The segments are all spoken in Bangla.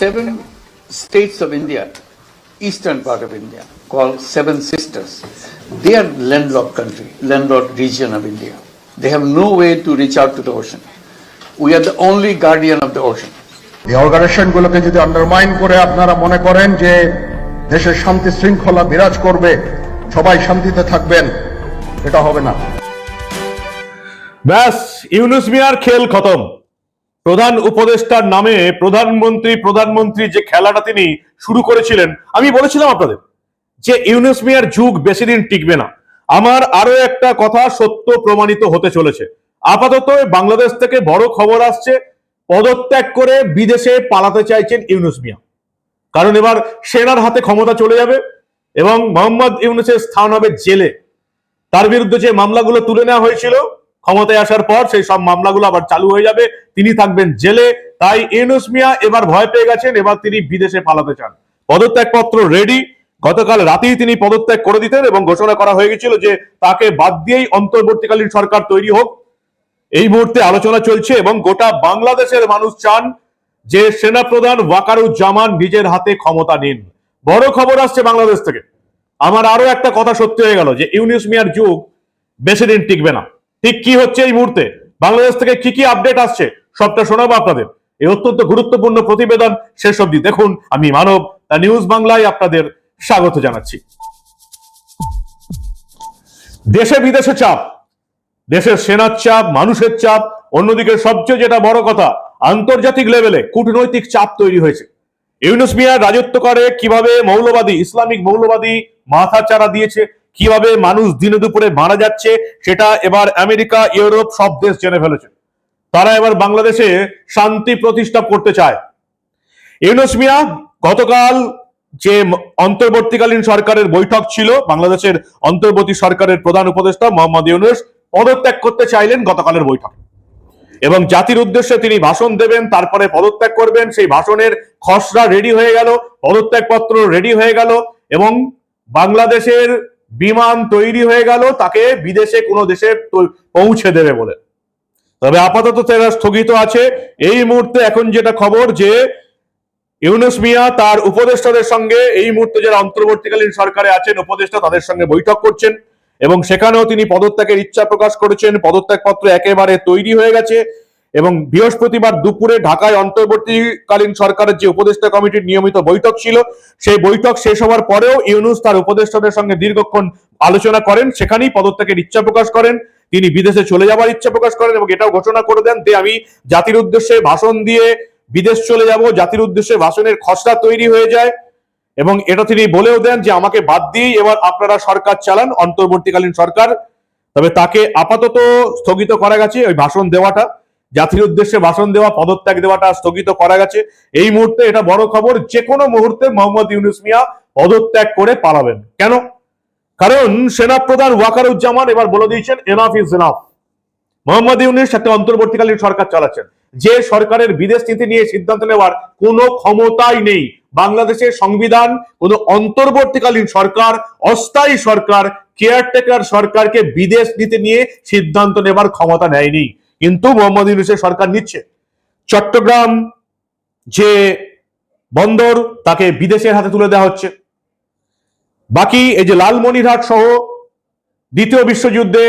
seven states of India, eastern part of India, called Seven Sisters. They are landlocked country, landlocked region of India. They have no way to reach out to the ocean. We are the only guardian of the ocean. এই অর্গানাইজেশনগুলোকে যদি আন্ডারমাইন করে আপনারা মনে করেন যে দেশের শান্তি শৃঙ্খলা বিরাজ করবে সবাই শান্তিতে থাকবেন এটা হবে না ব্যাস ইউনুস মিয়ার খেল খতম প্রধান উপদেষ্টার নামে প্রধানমন্ত্রী প্রধানমন্ত্রী যে খেলাটা তিনি শুরু করেছিলেন, আমি বলেছিলাম আপনাদের যে ইউনুস মিয়ার যুগ বেশি দিন টিকবে না। আমার আরও একটা কথা সত্য প্রমাণিত হতে চলেছে। আপাতত বাংলাদেশ থেকে বড় খবর আসছে, পদত্যাগ করে বিদেশে পালাতে চাইছেন ইউনুস মিয়া কারণ এবার সেনার হাতে ক্ষমতা চলে যাবে এবং মোহাম্মদ ইউনুসের স্থান হবে জেলে। তার বিরুদ্ধে যে মামলাগুলো তুলে নেওয়া হয়েছিল ক্ষমতায় আসার পর সেই সব মামলাগুলো আবার চালু হয়ে যাবে। তিনি থাকবেন জেলে। তাই ইউনুস মিয়া এবার ভয় পেয়ে গেছেন, এবার তিনি বিদেশে পালাতে চান। পদত্যাগপত্র রেডি গতকাল রাতেই তিনি পদত্যাগ করে দিতেন এবং ঘোষণা করা হয়ে গেছিল যে তাকে বাদ দিয়েই অন্তর্বর্তীকালীন সরকার তৈরি হোক। এই মুহূর্তে আলোচনা চলছে এবং গোটা বাংলাদেশের মানুষ চান যে সেনাপ্রধান ওয়াকারুজ্জামান নিজের হাতে ক্ষমতা নিন। বড় খবর আসছে বাংলাদেশ থেকে। আমার আরও একটা কথা সত্যি হয়ে গেল যে ইউনিস মিয়ার যুগ বেশি দিন টিকবে না। ঠিক কি হচ্ছে এই মুহূর্তে? বাংলাদেশ থেকে কি কি আপডেট আসছে? সবটা শোনাবো আপনাদের। এই অত্যন্ত গুরুত্বপূর্ণ প্রতিবেদন শেষ অবধি দেখুন। আমি মানব নিউজ বাংলায় আপনাদের স্বাগত জানাচ্ছি। দেশে বিদেশে চাপ, দেশের সেনার চাপ, মানুষের চাপ, অন্যদিকে সবচেয়ে যেটা বড় কথা, আন্তর্জাতিক লেভেলে কূটনৈতিক চাপ তৈরি হয়েছে। ইউনুস মিয়া রাজত্ব করে কীভাবে মৌলবাদী, ইসলামিক মৌলবাদী মাথা চারা দিয়েছে কীভাবে মানুষ দিনে দুপুরে মারা যাচ্ছে, সেটা এবার আমেরিকা, ইউরোপ সব দেশ জেনে ফেলেছে। তারা এবার বাংলাদেশে শান্তি প্রতিষ্ঠা করতে চায়। ইউনুস মিয়া গতকাল যে অন্তর্বর্তীকালীন সরকারের বৈঠক ছিল, বাংলাদেশের অন্তর্বর্তী সরকারের প্রধান উপদেষ্টা মোহাম্মদ ইউনুস পদত্যাগ করতে চাইলেন গতকালের বৈঠক। এবং জাতির উদ্দেশ্যে তিনি ভাষণ দেবেন, তারপরে পদত্যাগ করবেন, সেই ভাষণের খসড়া রেডি হয়ে গেল, পদত্যাগপত্র রেডি হয়ে গেল এবং বাংলাদেশের বিমান তৈরি হয়ে গেল, তাকে বিদেশে কোনো দেশে পৌঁছে দেবে বলে। তবে আপাতত তারা স্থগিত আছে। এই মুহূর্তে এখন যেটা খবর যে ইউনুস মিয়া তার উপদেষ্টাদের সঙ্গে, এই মুহূর্তে যারা অন্তর্বর্তীকালীন সরকারে আছেন, উপদেষ্টা তাদের সঙ্গে বৈঠক করছেন এবং সেখানেও তিনি পদত্যাগের ইচ্ছা প্রকাশ করেছেন। পদত্যাগপত্র একেবারে তৈরি হয়ে গেছে। এবং বৃহস্পতিবার দুপুরে ঢাকায় অন্তর্বর্তীকালীন সরকারের যে উপদেষ্টা কমিটির নিয়মিত বৈঠক ছিল, সেই বৈঠক শেষ হওয়ার পরেও ইউনুস তার উপদেষ্টাদের সঙ্গে দীর্ঘক্ষণ আলোচনা করেন। সেখানেই পদত্যাগের ইচ্ছা প্রকাশ করেন। তিনি বিদেশে চলে যাওয়ার ইচ্ছা প্রকাশ করেন এবং এটাও ঘোষণা করে দেন যে, আমি জাতির উদ্দেশ্যে ভাষণ দিয়ে বিদেশ চলে যাব। জাতির উদ্দেশ্যে ভাষণের খসড়া তৈরি হয়ে যায়। এবং এটা তিনি বলেও দেন যে, আমাকে বাদ দিয়েই এবার আপনারা সরকার চালান, অন্তর্বর্তীকালীন সরকার। তবে তাকে আপাতত স্থগিত করা গেছে ওই ভাষণ দেওয়াটা। জাতির উদ্দেশ্যে ভাষণ দেওয়া, পদত্যাগ দেওয়াটা স্থগিত করা গেছে। এই মুহূর্তে এটা বড় খবর যে কোনো মুহূর্তে মোহাম্মদ ইউনুস মিয়া পদত্যাগ করে পালাবেন। কেন? কারণ সেনাপ্রধান ওয়াকারুজ্জামান এবার বলে দিয়েছেন enough is enough Mohammad Yunus একটা অন্তর্বর্তীকালীন সরকার চালাচ্ছেন। যে সরকারের বিদেশ নীতি নিয়ে সিদ্ধান্ত নেওয়ার কোনো ক্ষমতাই নেই। বাংলাদেশের সংবিধান, কোন অন্তর্বর্তীকালীন সরকার, অস্থায়ী সরকার কেয়ারটেকার সরকারকে বিদেশ নীতি নিয়ে সিদ্ধান্ত নেবার ক্ষমতা নেয়নি। কিন্তু মোহাম্মদ ইউনুসের সরকার নিচ্ছে। চট্টগ্রাম যে বন্দর, তাকে বিদেশের হাতে তুলে দেওয়া হচ্ছে। বাকি এই যে লালমনিরহাট সহ দ্বিতীয় বিশ্বযুদ্ধে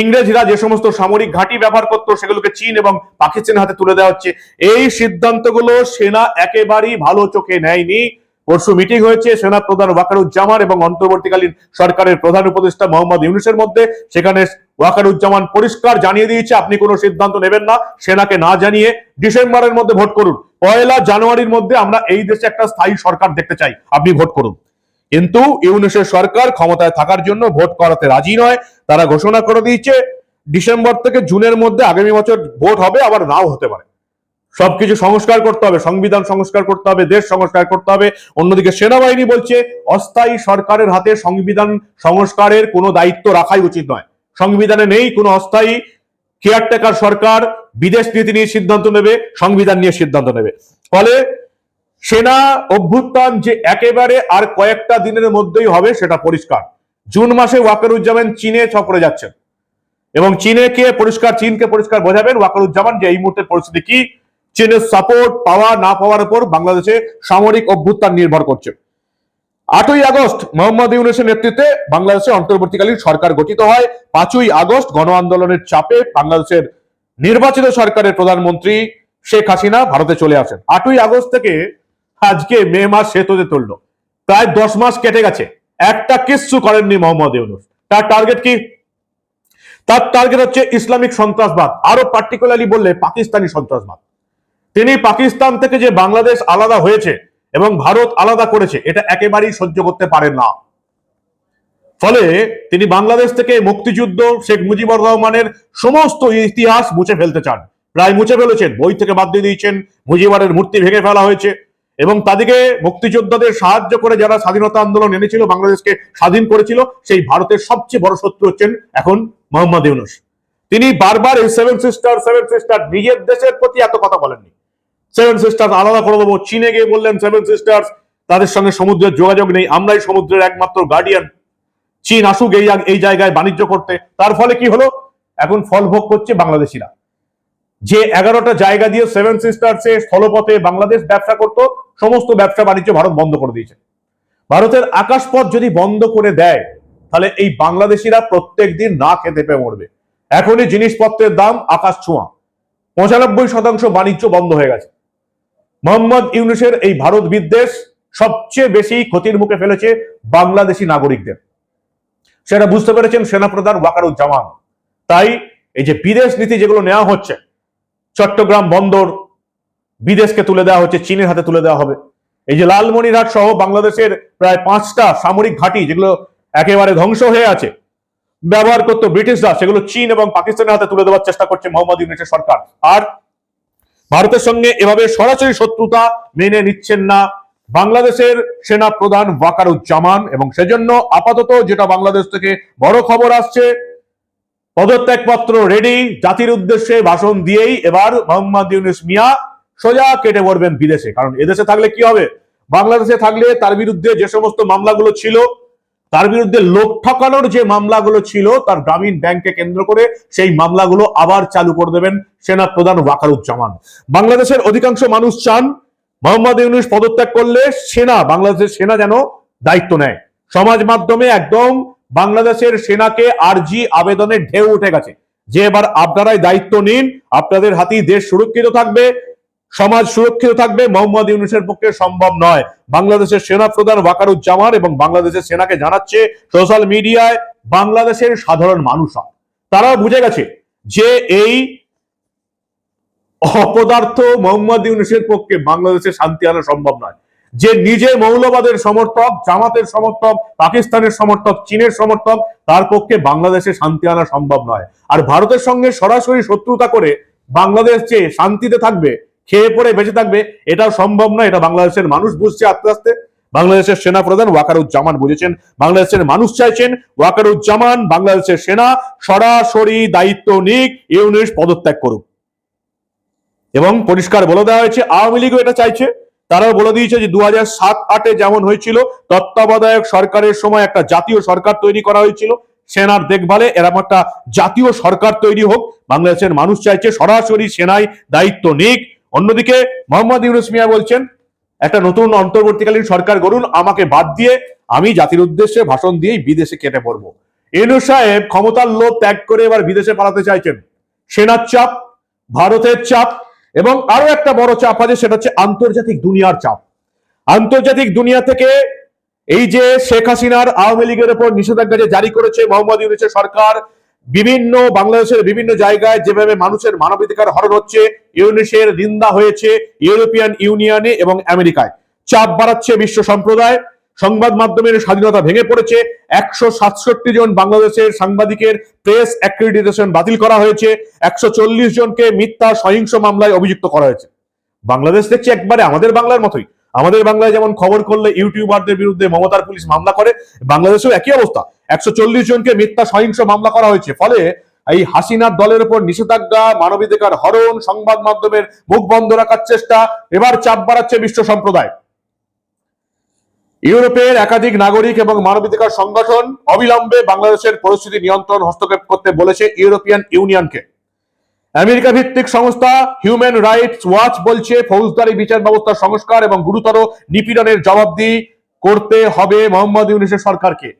ইংরেজরা যে সমস্ত সামরিক ঘাঁটি ব্যবহার করতো, সেগুলোকে চীন এবং পাকিস্তানের হাতে তুলে দেওয়া হচ্ছে। এই সিদ্ধান্তগুলো সেনা একেবারেই ভালো চোখে নেয়নি। পরশু মিটিং হয়েছে সেনা প্রধান ওয়াকারুজ্জামান এবং অন্তর্বর্তীকালীন সরকারের প্রধান উপদেষ্টা মোহাম্মদ ইউনুসের মধ্যে। সেখানে ওয়াকারুজ্জামান পরিষ্কার জানিয়ে দিয়েছে, আপনি কোনো সিদ্ধান্ত নেবেন না, সেনাকে না জানিয়ে ডিসেম্বরের মধ্যে ভোট করুন। পয়লা জানুয়ারির মধ্যে আমরা এই দেশে একটা স্থায়ী সরকার দেখতে চাই, আপনি ভোট করুন। কিন্তু ইউনুসের সরকার ক্ষমতায় থাকার জন্য ভোট করাতে রাজি নয়, তারা ঘোষণা করে দিয়েছে, ডিসেম্বর থেকে জুনের মধ্যে আগামী বছর ভোট হবে, আবার নাও হতে পারে। সবকিছু সংস্কার করতে হবে, সংবিধান সংস্কার করতে হবে, দেশ সংস্কার করতে হবে। অন্যদিকে সেনাবাহিনী বলছে, অস্থায়ী সরকারের হাতে সংবিধান সংস্কারের কোনো দায়িত্ব রাখাই উচিত নয়। সংবিধানে নেই কোনো অস্থায়ী কেয়ারটেকার সরকার, বিদেশ নীতি নিয়ে সিদ্ধান্ত নেবে, সংবিধান নিয়ে সিদ্ধান্ত নেবে। ফলে সেনা অভ্যুত্থান যে একেবারে আর কয়েকটা দিনের মধ্যেই হবে, সেটা পরিষ্কার। জুন মাসে ওয়াকারুজ্জামান চীনে সফরে যাচ্ছেন। এবং চীনে কে পরিষ্কার, চীনকে পরিষ্কার বোঝাবেন ওয়াকারুজ্জামান যে এই মুহূর্তের পরিস্থিতি কি? চীনের সাপোর্ট পাওয়া না পাওয়ার উপর বাংলাদেশে সামরিক অভ্যুত্থান নির্ভর করছে। আটই আগস্ট মোহাম্মদ ইউনুসের নেতৃত্বে বাংলাদেশে অন্তর্বর্তীকালীন সরকার গঠিত হয়। পাঁচই আগস্ট গণ আন্দোলনের চাপে বাংলাদেশের নির্বাচিত সরকারের প্রধানমন্ত্রী শেখ হাসিনা ভারতে চলে আসেন। আটই আগস্ট থেকে আজকে মে মাস শেষ হতে চলল প্রায় দশ মাস কেটে গেছে। একটা কিচ্ছু করেননি মোহাম্মদ ইউনুস। তার টার্গেট কি? তার টার্গেট হচ্ছে ইসলামিক সন্ত্রাসবাদ। আরও পার্টিকুলারলি বললে পাকিস্তানি সন্ত্রাসবাদ। তিনি পাকিস্তান থেকে যে বাংলাদেশ আলাদা হয়েছে এবং ভারত আলাদা করেছে, এটা একেবারেই সহ্য করতে পারেন না। ফলে তিনি বাংলাদেশ থেকে মুক্তিযুদ্ধ, শেখ মুজিবুর রহমানের সমস্ত ইতিহাস মুছে ফেলতে চান। প্রায় মুছে ফেলেছেন, বই থেকে বাদ দিয়ে দিয়েছেন, মুজিবুরের মূর্তি ভেঙে ফেলা হয়েছে এবং তাদেরকে মুক্তিযোদ্ধাদের সাহায্য করে যারা স্বাধীনতা আন্দোলন এনেছিল, বাংলাদেশকে স্বাধীন করেছিল, সেই ভারতের সবচেয়ে বড় শত্রু হচ্ছেন এখন মোহাম্মদ ইউনুস। তিনি বারবার এই সেভেন সিস্টার সেভেন সিস্টার নিজের দেশের প্রতি এত কথা বলেননি। সেভেন সিস্টার আলাদা করে দেবো। চীনে গিয়ে বললেন সেভেন সিস্টার তাদের সঙ্গে সমুদ্রের যোগাযোগ নেই, আমরাই সমুদ্রের একমাত্র গার্ডিয়ান চীন আসুক এই এই জায়গায় বাণিজ্য করতে। তার ফলে কি হলো? এখন ফল ভোগ করছে বাংলাদেশিরা। যে এগারোটা জায়গা দিয়ে সেভেন সিস্টার্সে স্থলপথে বাংলাদেশ ব্যবসা করত, সমস্ত ব্যবসা বাণিজ্য ভারত বন্ধ করে দিয়েছে। ভারতের আকাশপথ যদি বন্ধ করে দেয়, তাহলে এই বাংলাদেশিরা প্রত্যেক দিন না খেতে পেয়ে মরবে। এখনই জিনিসপত্রের দাম আকাশ ছোঁয়া। পঁচানব্বই শতাংশ বাণিজ্য বন্ধ হয়ে গেছে। মোহাম্মদ ইউনুসের এই ভারত বিদ্বেষ সবচেয়ে বেশি ক্ষতির মুখে ফেলেছে বাংলাদেশি নাগরিকদের। সেটা বুঝতে পেরেছেন সেনাপ্রধান ওয়াকারুজ্জামান। তাই এই যে বিদেশ নীতি যেগুলো নেওয়া হচ্ছে, চট্টগ্রাম বন্দর বিদেশকে তুলে দেওয়া হচ্ছে, চীনের হাতে তুলে দেওয়া হবে। এই যে লালমনিরহাট সহ বাংলাদেশের প্রায় পাঁচটা সামরিক ঘাঁটি যেগুলো একেবারে ধ্বংস হয়ে আছে, ব্যবহার করতো ব্রিটিশরা, সেগুলো চীন এবং পাকিস্তানের হাতে তুলে দেওয়ার চেষ্টা করছে মোহাম্মদ ইউনুসের সরকার। আর ভারতের সঙ্গে এভাবে সরাসরি শত্রুতা মেনে নিচ্ছেন না বাংলাদেশের সেনা প্রধান ওয়াকারুজ্জামান, এবং সেজন্য আপাতত যেটা বাংলাদেশ থেকে বড় খবর আসছে, পদত্যাগপত্র রেডি জাতির উদ্দেশ্যে ভাষণ দিয়েই এবার মোহাম্মদ ইউনুস মিয়া সোজা কেটে পড়বেন বিদেশে। কারণ এদেশে থাকলে কি হবে? বাংলাদেশে থাকলে তার বিরুদ্ধে যে সমস্ত মামলাগুলো ছিল তার বিরুদ্ধে লোক ঠকানোর যে মামলাগুলো ছিল, তার গ্রামীণ ব্যাংকে কেন্দ্র করে সেই মামলাগুলো আবার চালু করে দেবেন সেনা প্রধান ওয়াকারুজ্জামান। বাংলাদেশের অধিকাংশ মানুষ চান মোহাম্মদ ইউনুস পদত্যাগ করলে সেনা, বাংলাদেশের সেনা যেন দায়িত্ব নেয়। সমাজ মাধ্যমে একদম বাংলাদেশের সেনাকে আরজি আবেদনের ঢেউ উঠে গেছে। যে এবার আপনারাই দায়িত্ব নিন, আপনাদের হাতেই দেশ সুরক্ষিত থাকবে সমাজ সুরক্ষিত থাকবে, মোহাম্মদ ইউনুসের পক্ষে সম্ভব নয়। বাংলাদেশের সেনা প্রধান ওয়াকারুজ্জামান এবং বাংলাদেশের সেনাকে জানাচ্ছে, সোশ্যাল মিডিয়ায় বাংলাদেশের সাধারণ মানুষ তারা বুঝে গেছে যে এই অপদার্থ মোহাম্মদ ইউনুসের পক্ষে বাংলাদেশে শান্তি আনা সম্ভব নয়। যে নিজে মৌলবাদের সমর্থক, জামাতের সমর্থক, পাকিস্তানের সমর্থক, চীনের সমর্থক, তার পক্ষে বাংলাদেশে শান্তি আনা সম্ভব নয়। আর ভারতের সঙ্গে সরাসরি শত্রুতা করে বাংলাদেশ যে শান্তিতে থাকবে খেয়ে পড়ে বেঁচে থাকবে, এটাও সম্ভব নয়। এটা বাংলাদেশের মানুষ বুঝছে আস্তে আস্তে। বাংলাদেশের সেনা প্রধান ওয়াকারুজ্জামান বুঝেছেন। বাংলাদেশের মানুষ চাইছেন ওয়াকারুজ্জামান বাংলাদেশের সেনা সরাসরি দায়িত্ব নিক, ইউনিশ পদত্যাগ করুক। এবং পরিষ্কার বলে দেওয়া হয়েছে, আওয়ামী লীগও এটা চাইছে। তারাও বলে দিয়েছে যে দু হাজার সাত আটে যেমন হয়েছিল, তত্ত্বাবধায়ক সরকারের সময় একটা জাতীয় সরকার তৈরি করা হয়েছিল। সেনার দেখভালে এরকম একটা জাতীয় সরকার তৈরি হোক। বাংলাদেশের মানুষ চাইছে সরাসরি সেনায় দায়িত্ব নিক। অন্যদিকে মোহাম্মদ ইউনুস মিয়া বলছেন, একটা নতুন অন্তর্বর্তীকালীন সরকার গড়ুন, আমাকে বাদ দিয়ে আমি জাতির উদ্দেশ্যে ভাষণ দিয়েই বিদেশে কেটে পড়ব। এনু সাহেব ক্ষমতার লোভ ত্যাগ করে এবার বিদেশে পালাতে চাইছেন। সেনার চাপ, ভারতের চাপ এবং আরও একটা বড় চাপ আছে, সেটা হচ্ছে আন্তর্জাতিক দুনিয়ার চাপ। আন্তর্জাতিক দুনিয়া থেকে এই যে শেখ হাসিনার আওয়ামী লীগের উপর নিষেধাজ্ঞা যে জারি করেছে মোহাম্মদ ইউনুসের সরকার বিভিন্ন বাংলাদেশের বিভিন্ন জায়গায় যেভাবে মানুষের মানবাধিকার হরণ হচ্ছে, ইউনিসের নিন্দা হয়েছে ইউরোপিয়ান ইউনিয়নে এবং আমেরিকায়। চাপ বাড়াচ্ছে বিশ্ব সম্প্রদায়। সংবাদ মাধ্যমের স্বাধীনতা ভেঙে পড়েছে। একশো সাতষট্টি জন বাংলাদেশের সাংবাদিকের প্রেস অ্যাক্রিডিটেশন বাতিল করা হয়েছে। একশো চল্লিশ জনকে মিথ্যা সহিংস মামলায় অভিযুক্ত করা হয়েছে। বাংলাদেশ দেখছি একবারে আমাদের বাংলার মতোই। আমাদের বাংলায় যেমন খবর করলে ইউটিউবারদের বিরুদ্ধে মমতার পুলিশ মামলা করে, বাংলাদেশেও একই অবস্থা। একশো চল্লিশ জনকে মিথ্যা সহিংস মামলা করা হয়েছে। ফলে এই হাসিনার দলের উপর নিষেধাজ্ঞা, মানবাধিকার হরণ, সংবাদ মাধ্যমের মুখ বন্ধ রাখার চেষ্টা, এবার চাপ বাড়াচ্ছে বিশ্ব সম্প্রদায়। ইউরোপের একাধিক নাগরিক এবং মানবাধিকার সংগঠন অবিলম্বে বাংলাদেশের পরিস্থিতি নিয়ন্ত্রণ হস্তক্ষেপ করতে বলেছে ইউরোপিয়ান ইউনিয়নকে। আমেরিকা ভিত্তিক সংস্থা হিউম্যান রাইটস ওয়াচ বলছে, ফৌজদারি বিচার ব্যবস্থা সংস্কার এবং গুরুতর নিপীড়নের জবাবদি করতে হবে মোহাম্মদ ইউনিসের সরকারকে।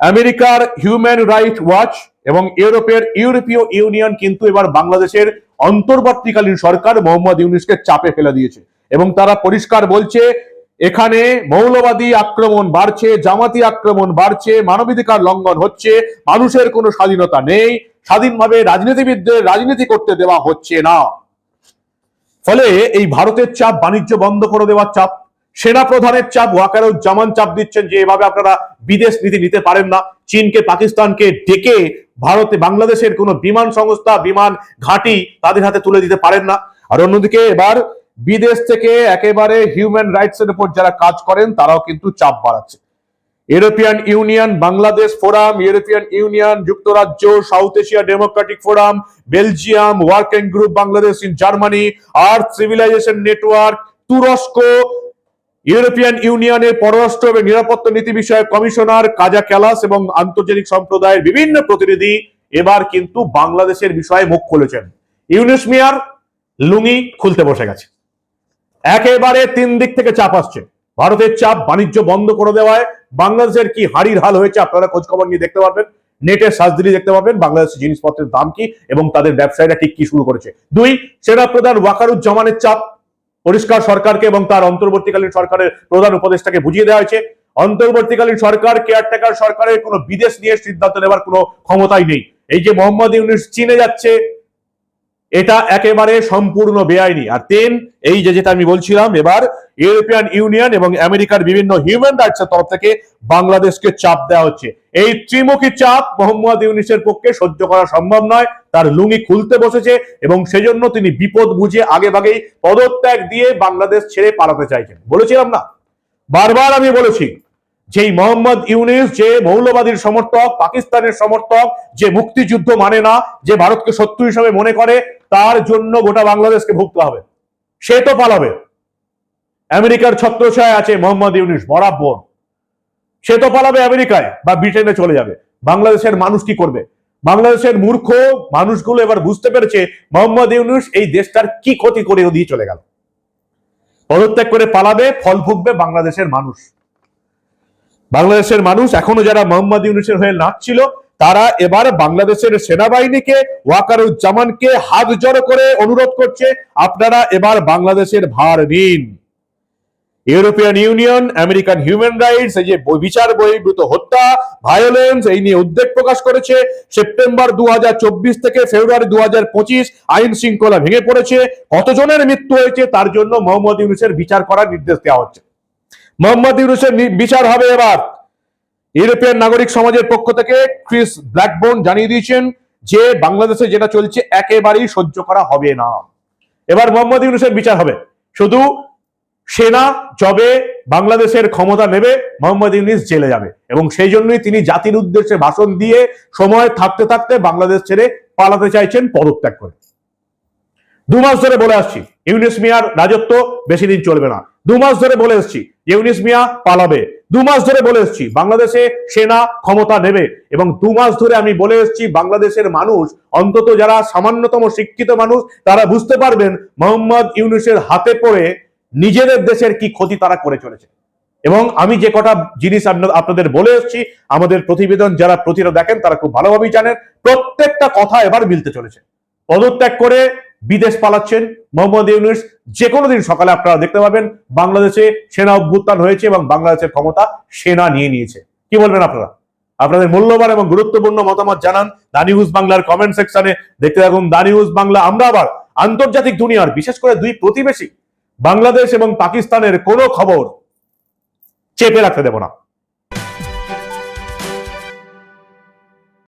আমেরিকার হিউম্যান রাইট ওয়াচ এবং ইউরোপের ইউরোপীয় ইউনিয়ন কিন্তু এবার বাংলাদেশের অন্তর্বর্তীকালীন সরকার মোহাম্মদ ইউনিসকে চাপে ফেলে দিয়েছে। এবং তারা পরিষ্কার বলছে, এখানে মৌলবাদী আক্রমণ বাড়ছে, জামাতি আক্রমণ বাড়ছে, মানবাধিকার লঙ্ঘন হচ্ছে, মানুষের কোনো স্বাধীনতা নেই, স্বাধীনভাবে রাজনীতিবিদদের রাজনীতি করতে দেওয়া হচ্ছে না। ফলে এই ভারতের চাপ বাণিজ্য বন্ধ করে দেওয়ার চাপ সেনা প্রধানের চাপ, ওয়াকারুজ্জামান চাপ দিচ্ছেন যে এভাবে আপনারা বিদেশ নীতি নিতে পারেন না। চীনকে, পাকিস্তানকে ডেকে ভারতে, বাংলাদেশের কোনো বিমান সংস্থা, বিমান ঘাঁটি তাদের হাতে তুলে দিতে পারেন না। আর অন্যদিকে এবার বিদেশ থেকে একেবারে হিউম্যান রাইটস এর উপর যারা কাজ করেন, তারাও কিন্তু চাপ বাড়াচ্ছে। European Union, Bangladesh forum, European Union, যুক্তরাজ্য, South Asia Democratic Forum, Belgium, working group, Bangladesh in Germany, Earth civilization network, তুরস্ক ইউরোপিয়ান ইউনিয়নের পররাষ্ট্র এবং নিরাপত্তা নীতি বিষয়ক কমিশনার কাজা ক্যালাস এবং আন্তর্জাতিক সম্প্রদায়ের বিভিন্ন প্রতিনিধি এবার কিন্তু বাংলাদেশের বিষয়ে মুখ খুলেছেন। ইউনুস মিয়ার লুঙ্গি খুলতে বসে গেছে। একেবারে তিন দিক থেকে চাপ আসছে। ভারতের চাপ বাণিজ্য বন্ধ করে দেওয়ায় বাংলাদেশের কি হাড়ির হাল হয়েছে আপনারা খোঁজ খবর নিয়ে দেখতে পারবেন। নেটের সার্চ দেখতে পাবেন বাংলাদেশের জিনিসপত্রের দাম কি এবং তাদের ব্যবসায়ীরা ঠিক কি শুরু করেছে। দুই সেনা প্রধান ওয়াকারুজ্জামানের চাপ পরিষ্কার সরকারকে এবং তার অন্তর্বর্তীকালীন সরকারের প্রধান উপদেষ্টাকে বুঝিয়ে দেওয়া হয়েছে। অন্তর্বর্তীকালীন সরকার কেয়ারটেকার সরকারের কোনো বিদেশ নিয়ে সিদ্ধান্ত নেবার কোনো ক্ষমতাই নেই। এই যে মোহাম্মদ ইউনুস চীনে যাচ্ছে এটা একেবারে সম্পূর্ণ বেআইনি। আর তিন, এই যে যেটা আমি বলছিলাম, এবার ইউরোপিয়ান ইউনিয়ন এবং আমেরিকার বিভিন্ন হিউম্যান রাইটস এর তরফ থেকে বাংলাদেশকে চাপ দেওয়া হচ্ছে। এই ত্রিমুখী চাপ মোহাম্মদ ইউনিসের পক্ষে সহ্য করা সম্ভব নয়, তার লুঙ্গি খুলতে বসেছে এবং সেজন্য তিনি বিপদ বুঝে আগে ভাগেই পদত্যাগ দিয়ে বাংলাদেশ ছেড়ে পালাতে চাইছেন। বলেছিলাম না? বারবার আমি বলেছি যে এই মোহাম্মদ ইউনিস যে মৌলবাদীর সমর্থক, পাকিস্তানের সমর্থক, যে মুক্তিযুদ্ধ মানে না, যে ভারতকে শত্রু হিসাবে মনে করে তার জন্য গোটা বাংলাদেশকে ভুগতে হবে। সে তো পালাবে। আমেরিকার ছত্রছায় আছে মোহাম্মদ ইউনিস বরাবর সে তো পালাবে আমেরিকায় বা ব্রিটেনে চলে যাবে। বাংলাদেশের মানুষ কি করবে? বাংলাদেশের মূর্খ মানুষগুলো এবার বুঝতে পেরেছে মোহাম্মদ ইউনুস এই দেশটার কি ক্ষতি করে দিয়ে চলে গেল। পদত্যাগ করে পালাবে, ফল ভুগবে বাংলাদেশের মানুষ। বাংলাদেশের মানুষ এখনও যারা মোহাম্মদ ইউনুসের হয়ে নাচছিল তারা এবার বাংলাদেশের সেনাবাহিনীকে, ওয়াকারুজ্জামানকে হাত জড়ো করে অনুরোধ করছে, আপনারা এবার বাংলাদেশের ভার নিন। European Union, American human rights, এই যে বিচার বহির্ভূত হত্যা, ভায়োলেন্স, এই নিয়ে উদ্বেগ প্রকাশ করেছে। সেপ্টেম্বর দু হাজার চব্বিশ থেকে ফেব্রুয়ারি দু হাজার পঁচিশ আইন শৃঙ্খলা ভেঙে পড়েছে। কতজনের মৃত্যু হয়েছে তার জন্য মোহাম্মদ ইউনুসের বিচার করার নির্দেশ দেওয়া হচ্ছে। মোহাম্মদ ইউনুসের বিচার হবে এবার। ইউরোপিয়ান নাগরিক সমাজের পক্ষ থেকে ক্রিস ব্ল্যাকবোন জানিয়ে দিয়েছেন যে বাংলাদেশে যেটা চলছে একেবারেই সহ্য করা হবে না। এবার মোহাম্মদ ইউনুসের বিচার হবে। শুধু সেনা যবে বাংলাদেশের ক্ষমতা নেবে, মোহাম্মদ ইউনিস জেলে যাবে। এবং সেই জন্যই তিনি জাতির উদ্দেশ্যে ভাষণ দিয়ে সময় থাকতে থাকতে বাংলাদেশ ছেড়ে পালাতে চাইছেন পদত্যাগ করে। দু মাস ধরে বলে আসছি, ইউনিস মিয়ার রাজত্ব বেশি দিন চলবে না। দু মাস ধরে বলে আসছি ইউনিস মিয়া পালাবে। দু মাস ধরে বলে এসছি, বাংলাদেশে সেনা ক্ষমতা নেবে। এবং দু মাস ধরে আমি বলে এসছি, বাংলাদেশের মানুষ, অন্তত যারা সামান্যতম শিক্ষিত মানুষ, তারা বুঝতে পারবেন মোহাম্মদ ইউনুসের হাতে পড়ে নিজেদের দেশের কি ক্ষতি তারা করে চলেছে। এবং আমি যে কটা জিনিস আপনা- আপনাদের বলে এসেছি, আমাদের প্রতিবেদন যারা প্রতিটা দেখেন, তারা খুব ভালোভাবেই জানেন, প্রত্যেকটা কথা এবার মিলতে চলেছে। পদত্যাগ করে বিদেশ পালাচ্ছেন মোহাম্মদ ইউনুস। যে কোনো দিন সকালে আপনারা দেখতে পাবেন বাংলাদেশে সেনা অভ্যুত্থান হয়েছে এবং বাংলাদেশের ক্ষমতা সেনা নিয়ে নিয়েছে। কি বলবেন আপনারা? আপনাদের মূল্যবান এবং গুরুত্বপূর্ণ মতামত জানান দা নিউজ বাংলার কমেন্ট সেকশনে। দেখতে থাকুন দা নিউজ বাংলা। আমরা আবার আন্তর্জাতিক দুনিয়ার, বিশেষ করে দুই প্রতিবেশী, বাংলাদেশ এবং পাকিস্তানের কোনো খবর চেপে রাখতে দেব না।